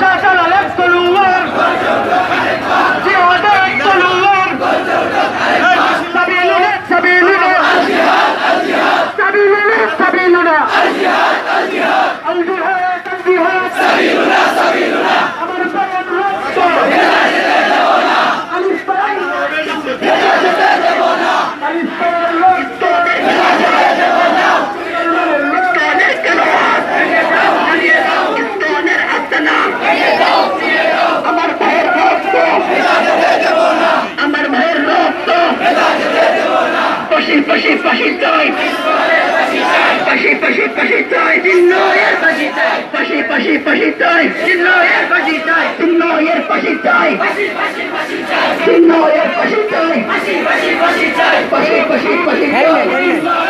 শাসন আলেপ করুন পাশি চাই পাশি পাশি পাশি চাই চিন্নয়ের পাশি চাই পাশি পাশি পাশি চাই চিন্নয়ের পাশি চাই চিন্নয়ের পাশি চাই চিন্নয়ের পাশি চাই পাশি পাশি পাশি চাই পাশি পাশি পাশি চাই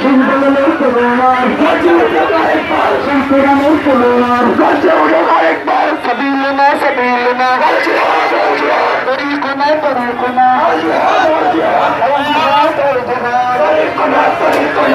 সুন্দরের তোমার সুন্দরের তোমার সবিলনা সবিলনা পরিকুনা পরিকুনা পরিকুনা পরিকুনা